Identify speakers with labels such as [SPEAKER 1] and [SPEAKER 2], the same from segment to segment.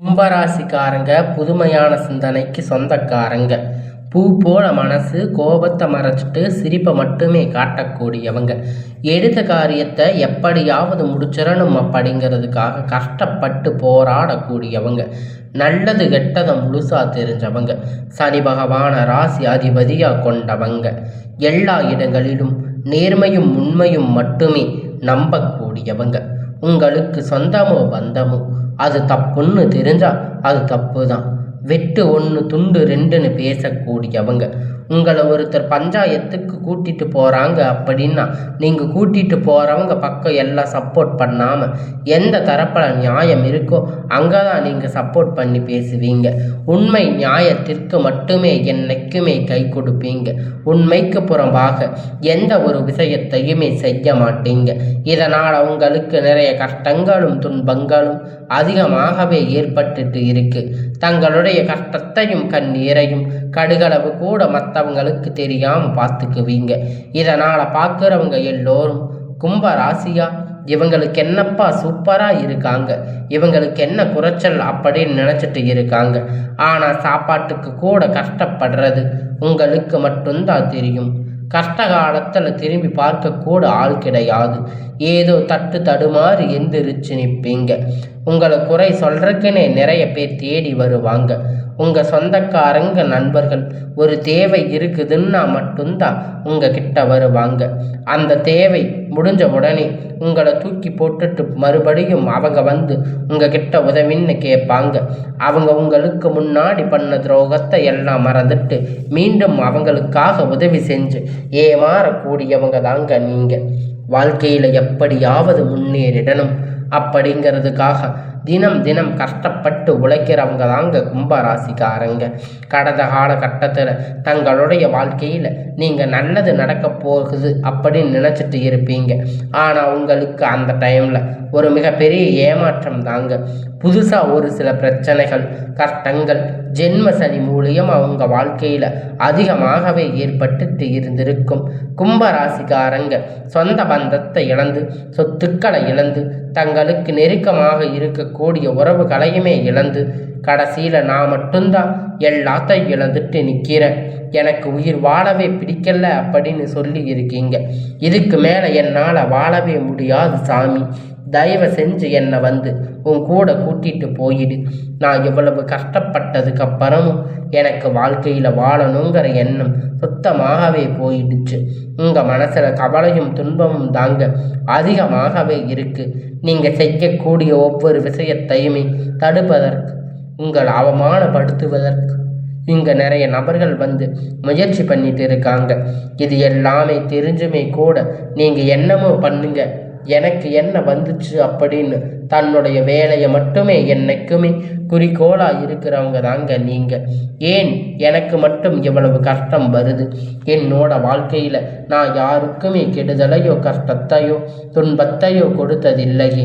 [SPEAKER 1] கும்பராசிக்காரங்க புதுமையான சிந்தனைக்கு சொந்தக்காரங்க. பூ போல மனசு கோபத்தை மறைச்சிட்டு சிரிப்பை மட்டுமே காட்டக்கூடியவங்க. எடுத்த காரியத்தை எப்படியாவது முடிச்சிடணும் அப்படிங்கிறதுக்காக கஷ்டப்பட்டு போராடக்கூடியவங்க. நல்லது கெட்டதை முழுசா தெரிஞ்சவங்க. சனி பகவான ராசி அதிபதியாக கொண்டவங்க. எல்லா இடங்களிலும் நேர்மையும் உண்மையும் மட்டுமே நம்பக்கூடியவங்க. உங்களுக்கு சொந்தமோ பந்தமோ அது தப்புன்னு தெரிஞ்சால் அது தப்பு தான் வெட்டு ஒன்று துண்டு ரெண்டுன்னு பேசக்கூடியவங்க. உங்களை ஒருத்தர் பஞ்சாயத்துக்கு கூட்டிட்டு போகிறாங்க அப்படின்னா நீங்கள் கூட்டிட்டு போகிறவங்க பக்கம் எல்லாம் சப்போர்ட் பண்ணாமல் எந்த தரப்பில் நியாயம் இருக்கோ அங்கே தான் நீங்கள் சப்போர்ட் பண்ணி பேசுவீங்க. உண்மை நியாயத்திற்கு மட்டுமே என்னைக்குமே கை கொடுப்பீங்க. உண்மைக்கு புறம்பாக எந்த ஒரு விஷயத்தையுமே செய்ய மாட்டீங்க. இதனால் உங்களுக்கு நிறைய கஷ்டங்களும் துன்பங்களும் அதிகமாகவே ஏற்பட்டுட்டு இருக்கு. தங்களுடைய கஷ்டத்தையும் கண்ணீரையும் கடுகளவு கூட மற்ற மற்றவங்களுக்கு தெரியாமல் பார்த்துக்குவீங்க. இதனால் பார்க்குறவங்க எல்லோரும் கும்ப ராசியா இவங்களுக்கு என்னப்பா சூப்பராக இருக்காங்க இவங்களுக்கு என்ன குறைச்சல் அப்படின்னு நினச்சிட்டு இருக்காங்க. ஆனால் சாப்பாட்டுக்கு கூட கஷ்டப்படுறது உங்களுக்கு மட்டும்தான் தெரியும். கஷ்ட காலத்தில் திரும்பி பார்க்கக்கூட ஆள் கிடையாது. ஏதோ தட்டு தடுமாறு எந்திரிச்சு நிற்பீங்க உங்களை குறை சொல்றதுக்குன்னே நிறைய பேர் தேடி வருவாங்க. உங்கள் சொந்தக்காரங்க நண்பர்கள் ஒரு தேவை இருக்குதுன்னா மட்டும்தான் உங்கள் கிட்ட வருவாங்க. அந்த தேவை முடிஞ்ச உடனே உங்களை தூக்கி போட்டுட்டு மறுபடியும் அவங்க வந்து உங்கள் கிட்ட உதவின்னு கேட்பாங்க. அவங்க உங்களுக்கு முன்னாடி பண்ண துரோகத்தை எல்லாம் மறந்துட்டு மீண்டும் அவங்களுக்காக உதவி செஞ்சு ஏமாறக்கூடியவங்க தாங்க நீங்கள் வாழ்க்கையில் எப்படியாவது முன்னேறிடணும் அப்படிங்கிறதுக்காக தினம் தினம் கஷ்டப்பட்டு உழைக்கிறவங்க தாங்க கும்பராசிக்காரங்க. கடந்த காலகட்டத்தில் தங்களுடைய வாழ்க்கையில் நீங்கள் நல்லது நடக்க போகுது அப்படின்னு நினச்சிட்டு இருப்பீங்க. ஆனால் உங்களுக்கு அந்த டைமில் ஒரு மிகப்பெரிய ஏமாற்றம் தாங்க. புதுசாக ஒரு சில பிரச்சனைகள் கஷ்டங்கள் ஜென்ம சனி மூலியம் அவங்க வாழ்க்கையில் அதிகமாகவே ஏற்பட்டுட்டு இருந்திருக்கும். கும்பராசிக்காரங்க சொந்த பந்தத்தை இழந்து சொத்துக்களை இழந்து தங்களுக்கு நெருக்கமாக இருக்க இருக்கக்கூடிய உறவுகளையுமே இழந்து கடைசியில் நான் மட்டும்தான் எல்லாத்தையும் இழந்துட்டு நிற்கிறேன் எனக்கு உயிர் வாழவே பிடிக்கல அப்படின்னு சொல்லி இருக்கீங்க. இதுக்கு மேலே என்னால் வாழவே முடியாது சாமி. தயவு செஞ்சு என்னை வந்து உன் கூட கூட்டிட்டு போயிடு. நான் இவ்வளவு கஷ்டப்பட்டதுக்கு அப்புறமும் எனக்கு வாழ்க்கையில் வாழணுங்கிற எண்ணம் சுத்தமாகவே போயிடுச்சு. உங்கள் மனசில் கவலையும் துன்பமும் தாங்க அதிகமாகவே இருக்குது நீங்கள் செய்யக்கூடிய ஒவ்வொரு விஷயத்தையுமே தடுப்பதற்கு உங்களை அவமானப்படுத்துவதற்கு. இங்கே நிறைய நபர்கள் வந்து முயற்சி பண்ணிட்டு இருக்காங்க. இது எல்லாமே தெரிஞ்சுமே கூட நீங்கள் என்னமோ பண்ணுங்க. எனக்கு என்ன வந்துச்சு அப்படின்னு தன்னுடைய வேலையை மட்டுமே என்னைக்குமே குறிக்கோளாக இருக்கிறவங்க தாங்க நீங்கள் ஏன்? எனக்கு மட்டும் இவ்வளவு கஷ்டம் வருது. என்னோட வாழ்க்கையில் நான் யாருக்குமே கெடுதலையோ கஷ்டத்தையோ துன்பத்தையோ கொடுத்ததில்லையே.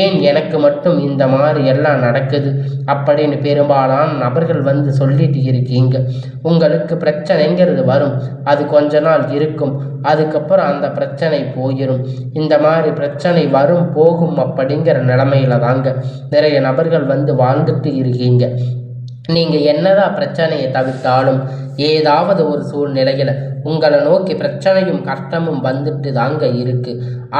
[SPEAKER 1] ஏன் எனக்கு மட்டும் இந்த மாதிரி எல்லாம் நடக்குது? அப்படின்னு பெரும்பாலான நபர்கள் வந்து சொல்லிட்டு இருக்கீங்க. உங்களுக்கு பிரச்சனைங்கிறது வரும்? அது கொஞ்ச நாள் இருக்கும். அதுக்கப்புறம் அந்த பிரச்சனை போயிடும் இந்த மாதிரி பிரச்சனை வரும் போகும் அப்படிங்கிற நிலமையில தாங்க நிறைய நபர்கள் வந்து வாழ்ந்துட்டு இருக்கீங்க. நீங்கள் என்னதான் பிரச்சனையை தவிர்த்தாலும் ஏதாவது ஒரு சூழ்நிலையில் உங்களை நோக்கி பிரச்சனையும் கஷ்டமும் வந்துட்டு தாங்க இருக்கு.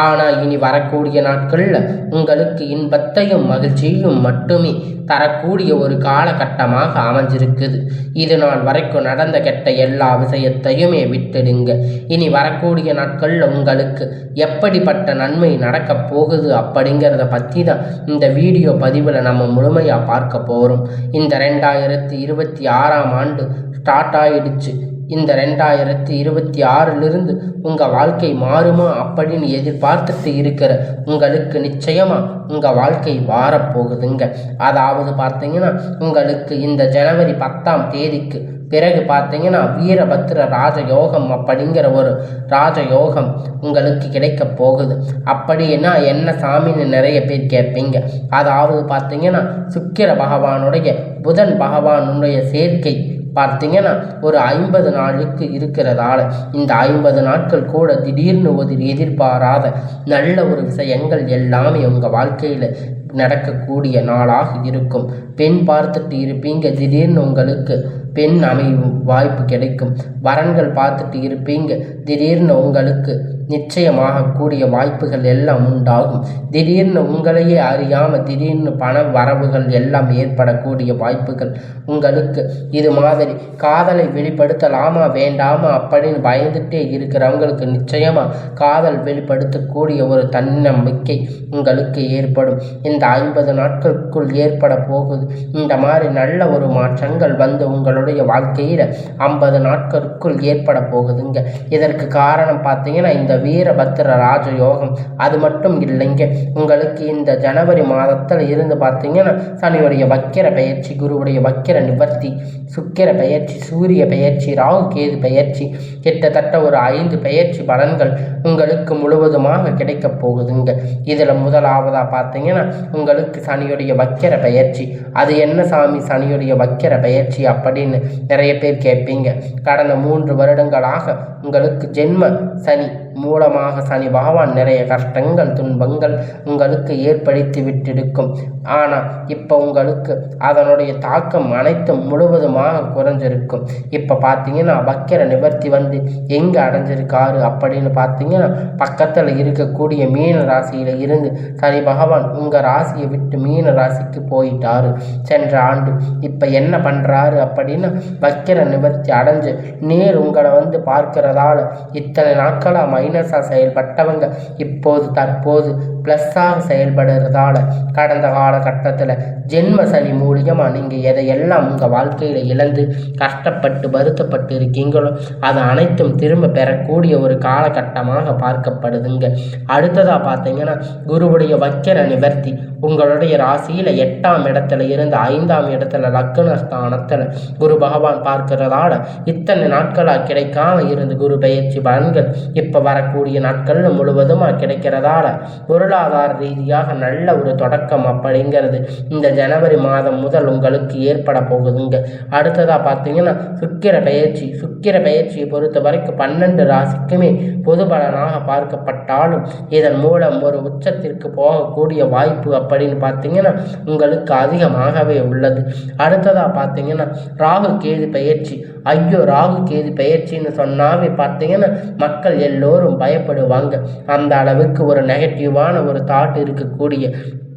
[SPEAKER 1] ஆனால் இனி வரக்கூடிய நாட்களில் உங்களுக்கு இன்பத்தையும் மகிழ்ச்சியும் மட்டுமே தரக்கூடிய ஒரு காலகட்டமாக அமைஞ்சிருக்குது. இது நாள் வரைக்கும் நடந்த கெட்ட எல்லா விஷயத்தையுமே விட்டுடுங்க. இனி வரக்கூடிய நாட்களில் உங்களுக்கு எப்படிப்பட்ட நன்மை நடக்கப் போகுது அப்படிங்கிறத பற்றி தான் இந்த வீடியோ பதிவில் நம்ம முழுமையாக பார்க்க போகிறோம் இந்த ரெண்டாயிரத்தி இருபத்தி ஆறாம் ஆண்டு ஸ்டார்ட் ஆயிடுச்சு. இந்த ரெண்டாயிரத்தி இருபத்தி ஆறிலிருந்து உங்கள் வாழ்க்கை மாறுமா அப்படின்னு எதிர்பார்த்துட்டு இருக்கிற உங்களுக்கு நிச்சயமாக உங்கள் வாழ்க்கை வாரப்போகுதுங்க. அதாவது பார்த்தீங்கன்னா உங்களுக்கு இந்த ஜனவரி பத்தாம் தேதிக்கு பிறகு பார்த்தீங்கன்னா வீரபத்ர ராஜயோகம் அப்படிங்கிற ஒரு ராஜயோகம் உங்களுக்கு கிடைக்க போகுது. அப்படின்னா என்ன சாமின்னு நிறைய பேர் கேட்பீங்க. அதாவது பார்த்தீங்கன்னா சுக்கிர பகவானுடைய புதன் பகவானுடைய சேர்க்கை பார்த்தீங்கன்னா ஒரு ஐம்பது நாளுக்கு இருக்கிறதால இந்த ஐம்பது நாட்கள் கூட திடீர்னு ஒரு எதிர்பாராத நல்ல ஒரு விஷயங்கள் எல்லாமே உங்கள் வாழ்க்கையில் நடக்கக்கூடிய நாளாக இருக்கும். பெண் பார்த்துட்டு இருப்பீங்க திடீர்னு உங்களுக்கு பெண் அமையும் வாய்ப்பு கிடைக்கும். வரன்கள் பார்த்துட்டு இருப்பீங்க. திடீர்னு உங்களுக்கு நிச்சயமாக கூடிய வாய்ப்புகள் எல்லாம் உண்டாகும். திடீர்னு உங்களையே அறியாமல் திடீர்னு பண வரவுகள் எல்லாம் ஏற்படக்கூடிய வாய்ப்புகள் உங்களுக்கு இது மாதிரி காதலை வெளிப்படுத்தலாமா வேண்டாமா அப்படின்னு பயந்துட்டே இருக்கிறவங்களுக்கு நிச்சயமாக காதல் வெளிப்படுத்தக்கூடிய ஒரு தன்னம்பிக்கை உங்களுக்கு ஏற்படும். இந்த ஐம்பது நாட்களுக்குள் ஏற்பட போகுது. இந்த மாதிரி நல்ல ஒரு மாற்றங்கள் வந்து உங்களுடைய வாழ்க்கையில் ஐம்பது நாட்களுக்குள் ஏற்பட போகுதுங்க. இதற்கு காரணம் பார்த்தீங்கன்னா இந்த வீரபத்திர ராஜயோகம். அது மட்டும் இல்லைங்க. உங்களுக்கு இந்த ஜனவரி மாதத்தில் இருந்து பார்த்தீங்கன்னா சனியுடைய வக்கிர பயிற்சி குருவுடைய வக்கிர நிவர்த்தி சுக்கிர பயிற்சி சூரிய பயிற்சி ராகு கேது பயிற்சி கிட்டத்தட்ட ஒரு ஐந்து பயிற்சி பலன்கள் உங்களுக்கு முழுவதுமாக கிடைக்கப் போகுதுங்க. இதில் முதலாவதாக பார்த்தீங்கன்னா உங்களுக்கு சனியுடைய வக்கிர பயிற்சி அது என்ன சாமி? சனியுடைய வக்கிர பயிற்சி அப்படின்னு நிறைய பேர் கேட்பீங்க. கடந்த மூன்று வருடங்களாக உங்களுக்கு ஜென்ம சனி மூலமாக சனி பகவான் நிறைய கஷ்டங்கள் துன்பங்கள் உங்களுக்கு ஏற்படுத்தி விட்டிருக்கும். ஆனால் இப்போ உங்களுக்கு அதனுடைய தாக்கம் அனைத்தும் முழுவதுமாக குறைஞ்சிருக்கும். இப்போ பார்த்தீங்கன்னா வக்கிர நிவர்த்தி வந்து எங்கே அடைஞ்சிருக்காரு அப்படின்னு பார்த்தீங்கன்னா பக்கத்தில் இருக்கக்கூடிய மீன ராசியில் இருந்து சனி பகவான் உங்கள் ராசியை விட்டு மீன ராசிக்கு போயிட்டாரு. சென்ற ஆண்டு இப்போ என்ன பண்ணுறாரு அப்படின்னா வக்கிர நிவர்த்தி அடைஞ்சு நேர் உங்களை வந்து பார்க்கிறதால இத்தனை நாட்களாக மைனஸாக செயல்பட்டவங்க இப்போது தற்போது ப்ளஸ்ஸாக செயல்படுறதால கடந்த காலகட்டத்தில் ஜென்ம சனி மூலியமாக நீங்கள் எதையெல்லாம் உங்கள் வாழ்க்கையில் இழந்து கஷ்டப்பட்டு வருத்தப்பட்டு இருக்கீங்களோ அது அனைத்தும் திரும்ப பெறக்கூடிய ஒரு காலகட்டமாக பார்க்கப்படுதுங்க. அடுத்ததாக பார்த்தீங்கன்னா குருவுடைய வக்கர நிவர்த்தி. உங்களுடைய ராசியில் எட்டாம் இடத்துல இருந்து ஐந்தாம் இடத்துல லக்ன ஸ்தானத்தில் குரு பகவான் பார்க்கிறதால இத்தனை நாட்களாக கிடைக்காம இருந்து குரு பயிற்சி பலன்கள் இப்போ வரக்கூடிய நாட்கள் முழுவதும் கிடைக்கிறதால பொருளாதார ரீதியாக நல்ல ஒரு தொடக்கம் அப்படிங்கிறது. இந்த ஜனவரி மாதம் முதல் உங்களுக்கு ஏற்பட போகுதுங்க. அடுத்ததாக பார்த்தீங்கன்னா சுக்கிர பயிற்சி. சுக்கிர பயிற்சியை பொறுத்த வரைக்கும் பன்னெண்டு ராசிக்குமே பொது பலனாக பார்க்கப்பட்டாலும் இதன் மூலம் ஒரு உச்சத்திற்கு போகக்கூடிய வாய்ப்பு அப்படின்னு பார்த்தீங்கன்னா உங்களுக்கு அதிகமாகவே உள்ளது. அடுத்ததாக பார்த்தீங்கன்னா ராகு கேது பயிற்சி. ஐயோ ராகு கேது பயிற்சின்னு சொன்னாவே பார்த்தீங்கன்னா மக்கள் எல்லோரும் பயப்படுவாங்க. அந்த அளவுக்கு ஒரு நெகட்டிவான ஒரு தாட் இருக்கக்கூடிய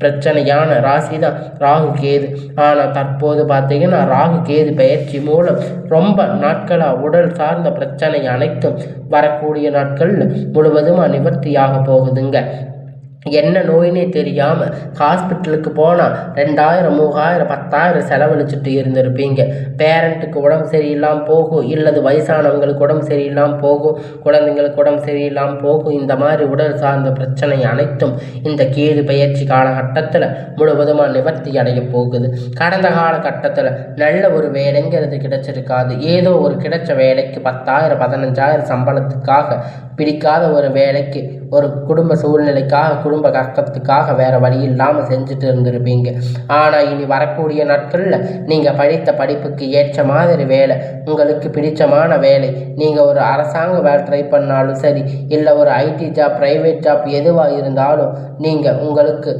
[SPEAKER 1] பிரச்சனையான ராசி தான் ராகு கேது. ஆனால் தற்போது பார்த்தீங்கன்னா ராகு கேது பயிற்சி மூலம் ரொம்ப நாட்களாக உடல் சார்ந்த பிரச்சனை அனைத்தும் வரக்கூடிய நாட்களில் முழுவதுமாக நிவர்த்தியாக போகுதுங்க. என்ன நோயினே தெரியாமல் ஹாஸ்பிட்டலுக்கு போனால் ரெண்டாயிரம் மூவாயிரம் பத்தாயிரம் செலவழிச்சிட்டு இருந்திருப்பீங்க. பேரண்ட்டுக்கு உடம்பு சரியில்லாமல் போகும் இல்லது வயசானவங்களுக்கு உடம்பு சரியில்லாமல் போகும் குழந்தைங்களுக்கு உடம்பு சரியில்லாமல் போகும். இந்த மாதிரி உடல் சார்ந்த பிரச்சனை அனைத்தும் இந்த கேது பயிற்சி காலகட்டத்தில் முழுவதுமாக நிவர்த்தி அடைய போகுது. கடந்த காலகட்டத்தில் நல்ல ஒரு வேலைங்கிறது கிடைச்சிருக்காது. ஏதோ ஒரு கிடைச்ச வேலைக்கு பத்தாயிரம் பதினஞ்சாயிரம் சம்பளத்துக்காக பிடிக்காத ஒரு வேலைக்கு ஒரு குடும்ப சூழ்நிலைக்காக குடும்ப கஷ்டத்துக்காக வேறு வழி இல்லாமல் செஞ்சுட்டு இருந்திருப்பீங்க. ஆனால் இனி வரக்கூடிய நாட்களில் நீங்கள் படித்த படிப்புக்கு ஏற்ற மாதிரி வேலை உங்களுக்கு பிடிச்சமான வேலை நீங்கள் ஒரு அரசாங்க வேலை ட்ரை பண்ணாலும் சரி இல்லை ஒரு ஐடி ஜாப் ப்ரைவேட் ஜாப் எதுவாக இருந்தாலும் நீங்கள் உங்களுக்கு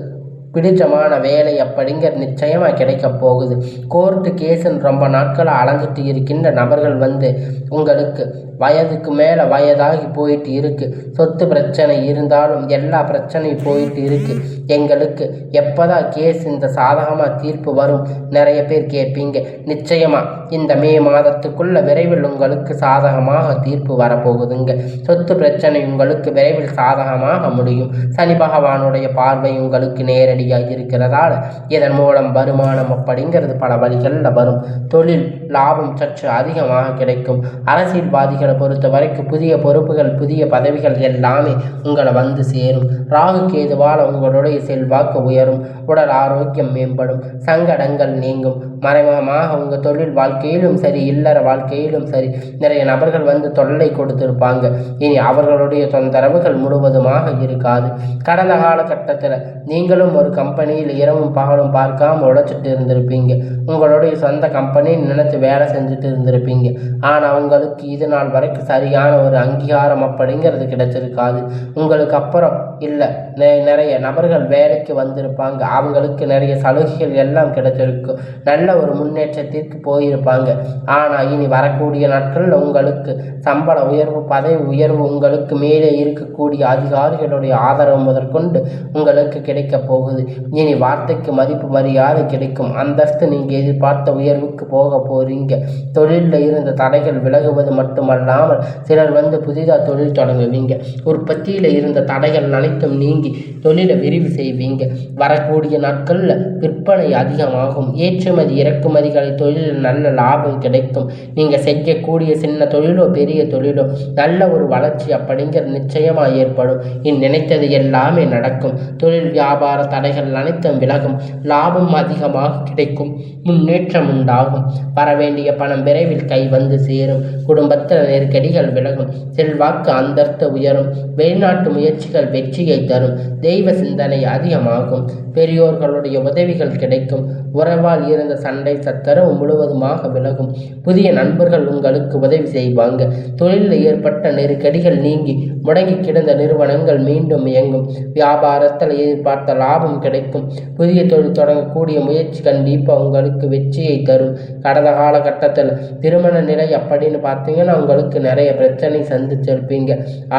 [SPEAKER 1] பிடிச்சமான வேலை அப்படிங்கிற நிச்சயமாக கிடைக்க போகுது. கோர்ட்டு கேஸுன்னு ரொம்ப நாட்களாக அலைஞ்சிட்டு இருக்கின்ற நபர்கள் வந்து உங்களுக்கு வயதுக்கு மேலே வயதாகி போயிட்டு இருக்குது சொத்து பிரச்சனை இருந்தாலும் எல்லா பிரச்சனையும் போயிட்டு இருக்குது எங்களுக்கு எப்போதான் கேஸ் இந்த சாதகமாக தீர்ப்பு வரும்? நிறைய பேர் கேட்பீங்க. நிச்சயமாக இந்த மே மாதத்துக்குள்ள விரைவில் உங்களுக்கு சாதகமாக தீர்ப்பு வரப்போகுதுங்க. சொத்து பிரச்சனை உங்களுக்கு விரைவில் சாதகமாக முடியும். சனி பகவானுடைய பார்வை உங்களுக்கு நேரடி நேரடியாக இருக்கிறதால இதன் மூலம் வருமானம் அப்படிங்கிறது பல வழிகளில் வரும். தொழில் லாபம் சற்று அதிகமாக கிடைக்கும். அரசியல்வாதிகளை பொறுத்த வரைக்கும் புதிய பொறுப்புகள் புதிய பதவிகள் எல்லாமே உங்களை வந்து சேரும். ராகு கேதுவால் உங்களுடைய செல்வாக்கு உயரும். உடல் ஆரோக்கியம் மேம்படும். சங்கடங்கள் நீங்கும். மறைமுகமாக உங்கள் தொழில் வாழ்க்கையிலும் சரி இல்லற வாழ்க்கையிலும் சரி நிறைய நபர்கள் வந்து தொல்லை கொடுத்திருப்பாங்க. இனி அவர்களுடைய தொந்தரவுகள் முழுவதுமாக இருக்காது. கடந்த காலகட்டத்தில் நீங்களும் ஒரு கம்பெனியில் இரவும் பகலும் பார்க்காம உழைச்சிட்டு இருந்திருப்பீங்க. உங்களுடைய சொந்த கம்பெனி நினச்சி வேலை செஞ்சுட்டு இருந்திருப்பீங்க. ஆனால் உங்களுக்கு இது நாள் வரைக்கும் சரியான ஒரு அங்கீகாரம் அப்படிங்கிறது கிடைச்சிருக்காது. உங்களுக்கு அப்புறம் இல்லை. நிறைய நபர்கள் வேலைக்கு வந்திருப்பாங்க. அவங்களுக்கு நிறைய சலுகைகள் எல்லாம் கிடைச்சிருக்கும் நல்ல ஒரு முன்னேற்றத்திற்கு போயிருப்பாங்க. ஆனால் இனி வரக்கூடிய நாட்களில் உங்களுக்கு சம்பள உயர்வு பதவி உயர்வு உங்களுக்கு மேலே இருக்கக்கூடிய அதிகாரிகளுடைய ஆதரவு முதற்கொண்டு உங்களுக்கு கிடைக்க போகுது. இனி வார்த்தைக்கு மதிப்பு மரியாதை கிடைக்கும். அந்தஸ்து நீங்கள் எதிர்பார்த்த உயர்வுக்கு போக போறீங்க. தொழிலில் இருந்த தடைகள் விலகுவது மட்டுமல்லாமல் சிலர் வந்து புதிதாக தொழில் தொடங்குவீங்க. உற்பத்தியில் இருந்த தடைகள் அனைத்தும் நீங்கி தொழிலை விரிவு செய்வீங்க. வரக்கூடிய நாட்களில் விற்பனை அதிகமாகும். ஏற்றுமதி இறக்குமதிகளை தொழிலில் நல்ல லாபம் கிடைக்கும். நீங்கள் செய்யக்கூடிய சின்ன தொழிலோ பெரிய தொழிலோ நல்ல ஒரு வளர்ச்சி அப்படிங்கிற நிச்சயமாக ஏற்படும். இந்நினைத்தது எல்லாமே நடக்கும். தொழில் வியாபார தடைகள் அனைத்தும் விலகும். லாபம் அதிகமாக கிடைக்கும். முன்னேற்றம் உண்டாகும். வரவேண்டிய பணம் விரைவில் கை வந்து சேரும். குடும்பத்தில் நெருக்கடிகள் விலகும். செல்வாக்கு அந்தஸ்து உயரும். வெளிநாட்டு முயற்சிகள் வெற்றியை தரும். தெய்வ சிந்தனை அதிகமாகும். பெரியோர்களுடைய உதவிகள் கிடைக்கும். உறவால் இருந்த சண்டை சத்தரவு முழுவதுமாக விலகும். புதிய நண்பர்கள் உங்களுக்கு உதவி செய்வாங்க. தொழிலில் ஏற்பட்ட நெருக்கடிகள் நீங்கி முடங்கி கிடந்த நிறுவனங்கள் மீண்டும் இயங்கும். வியாபாரத்தில் எதிர்பார்த்த லாபம் கிடைக்கும். புதிய தொழில் தொடங்கக்கூடிய முயற்சி கண்டிப்பாக உங்களுக்கு வெற்றியை தரும். கடந்த காலகட்டத்தில் திருமண நிலை அப்படின்னு பார்த்தீங்கன்னா உங்களுக்கு நிறைய பிரச்சனை சந்திச்சிருப்பீங்க.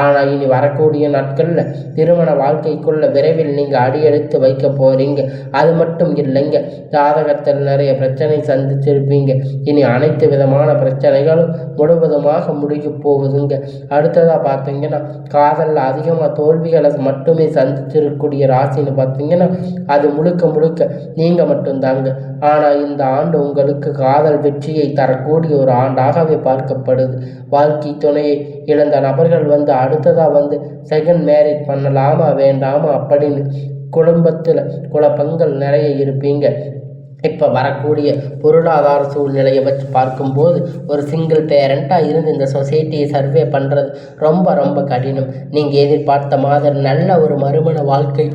[SPEAKER 1] ஆனால் இனி வரக்கூடிய நாட்களில் திருமண வாழ்க்கைக்குள்ள விரைவில் நீங்கள் அடியெடுத்து வைக்க போகிறீங்க அது மட்டும் இல்லைங்க ஜாதகத்தில் நிறைய பிரச்சனை சந்திச்சிருப்பீங்க. இனி அனைத்து விதமான பிரச்சனைகளும் முழுவதுமாக முடிக்க போகுதுங்க. அடுத்ததாக பார்த்தீங்கன்னா காதலில் அதிகமாக தோல்விகளை மட்டுமே சந்திச்சிருக்கக்கூடிய ராசின்னு பார்த்தீங்கன்னா அது முழுக்க முழுக்க நீங்கள் மட்டும்தாங்க. ஆனால் இந்த ஆண்டு உங்களுக்கு காதல் வெற்றியை தரக்கூடிய ஒரு ஆண்டாகவே பார்க்கப்படுது. வாழ்க்கை துணையை இழந்த நபர்கள் வந்து அடுத்ததாக வந்து செகண்ட் மேரேஜ் பண்ணலாமா வேண்டாமா அப்படின்னு குடும்பத்தில் குழப்பங்கள் நிறைய இருப்பீங்க. இப்போ வரக்கூடிய பொருளாதார சூழ்நிலையை வச்சு பார்க்கும்போது ஒரு சிங்கிள் பேரண்ட்டாக இருந்து இந்த சொசைட்டியை சர்வே பண்ணுறது ரொம்ப ரொம்ப கடினம். நீங்கள் எதிர்பார்த்த மாதிரி நல்ல ஒரு மறுமண வாழ்க்கை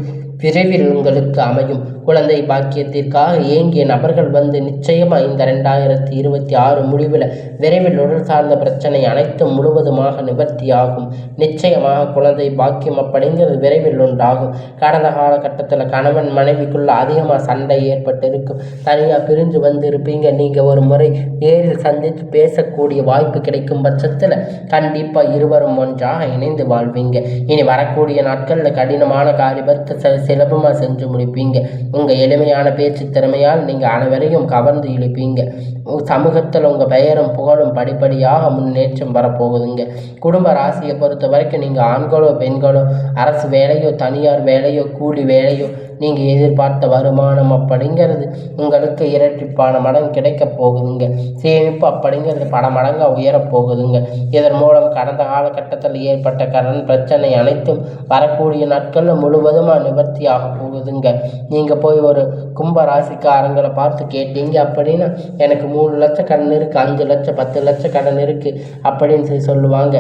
[SPEAKER 1] விரைவில் உங்களுக்கு அமையும். குழந்தை பாக்கியத்திற்காக ஏங்கிய நபர்கள் வந்து நிச்சயமாக இந்த ரெண்டாயிரத்தி இருபத்தி ஆறு முடிவில் விரைவில் உடல் சார்ந்த பிரச்சனை அனைத்தும் முழுவதுமாக நிவர்த்தியாகும் நிச்சயமாக குழந்தை பாக்கியம் அப்படிங்கிறது விரைவில் உண்டாகும். கடந்த காலகட்டத்தில் கணவன் மனைவிக்குள்ள அதிகமாக சண்டை ஏற்பட்டு இருக்கும் தனியாக பிரிஞ்சு வந்து இருப்பீங்க நீங்கள் ஒரு முறை நேரில் சந்தித்து பேசக்கூடிய வாய்ப்பு கிடைக்கும் பட்சத்தில் கண்டிப்பாக இருவரும் ஒன்றாக இணைந்து வாழ்வீங்க. இனி வரக்கூடிய நாட்களில் கடினமான காரியத்தை சுலபமாக செஞ்சு முடிப்பீங்க. உங்கள் எளிமையான பேச்சு திறமையால் நீங்கள் அனைவரையும் கவர்ந்து இழுப்பீங்க. சமூகத்தில் உங்கள் பெயரும் புகழும் படிப்படியாக முன்னேற்றம் வரப்போகுதுங்க. குடும்ப ராசியை பொறுத்த வரைக்கும் நீங்கள் ஆண்களோ பெண்களோ அரசு வேலையோ தனியார் வேலையோ கூலி வேலையோ நீங்கள் எதிர்பார்த்த வருமானம் அப்படிங்கிறது உங்களுக்கு இரட்டிப்பான மடங்கு கிடைக்க போகுதுங்க. சேமிப்பு அப்படிங்கிறது பல மடங்காக உயரப்போகுதுங்க இதன் மூலம் கடந்த காலகட்டத்தில் ஏற்பட்ட கடன் பிரச்சனை அனைத்தும் வரக்கூடிய நாட்களில் முழுவதுமாக நிவர்த்தி ஆக போகுதுங்க. நீங்கள் போய் ஒரு கும்ப ராசிக்காரங்களை பார்த்து கேட்டீங்க அப்படின்னா எனக்கு மூணு லட்சம் கடன் இருக்குது அஞ்சு லட்சம் பத்து லட்சம் கடன் இருக்குது அப்படின்னு சொல்லி சொல்லுவாங்க.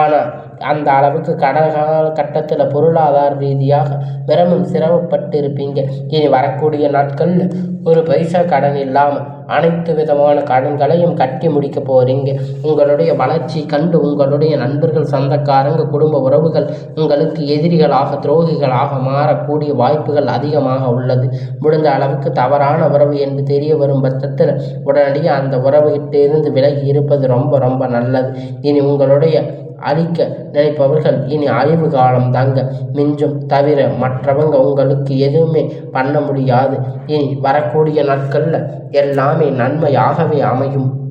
[SPEAKER 1] ஆனால் அந்த அளவுக்கு கடகால கட்டத்தில் பொருளாதார ரீதியாக மிரமும் சிரமப்பட்டு இருப்பீங்க இனி வரக்கூடிய நாட்களில் ஒரு பைசா கடன் இல்லாமல் அனைத்து விதமான கடன்களையும் கட்டி முடிக்க போகிறீங்க உங்களுடைய வளர்ச்சி கண்டு உங்களுடைய நண்பர்கள் சொந்தக்காரங்க குடும்ப உறவுகள் உங்களுக்கு எதிரிகளாக துரோகிகளாக மாறக்கூடிய வாய்ப்புகள் அதிகமாக உள்ளது. முடிந்த அளவுக்கு தவறான உறவு என்று தெரிய வரும் பட்சத்தில் உடனடியாக அந்த உறவுகிட்ட இருந்து விலகி இருப்பது ரொம்ப ரொம்ப நல்லது. இனி உங்களுடைய அழிக்க. நினைப்பவர்கள் இனி அழிவு காலம் தாங்க. மிஞ்சும் தவிர மற்றவங்க உங்களுக்கு எதுவுமே பண்ண முடியாது. இனி வரக்கூடிய நாட்களில் எல்லாமே நன்மையாகவே அமையும்.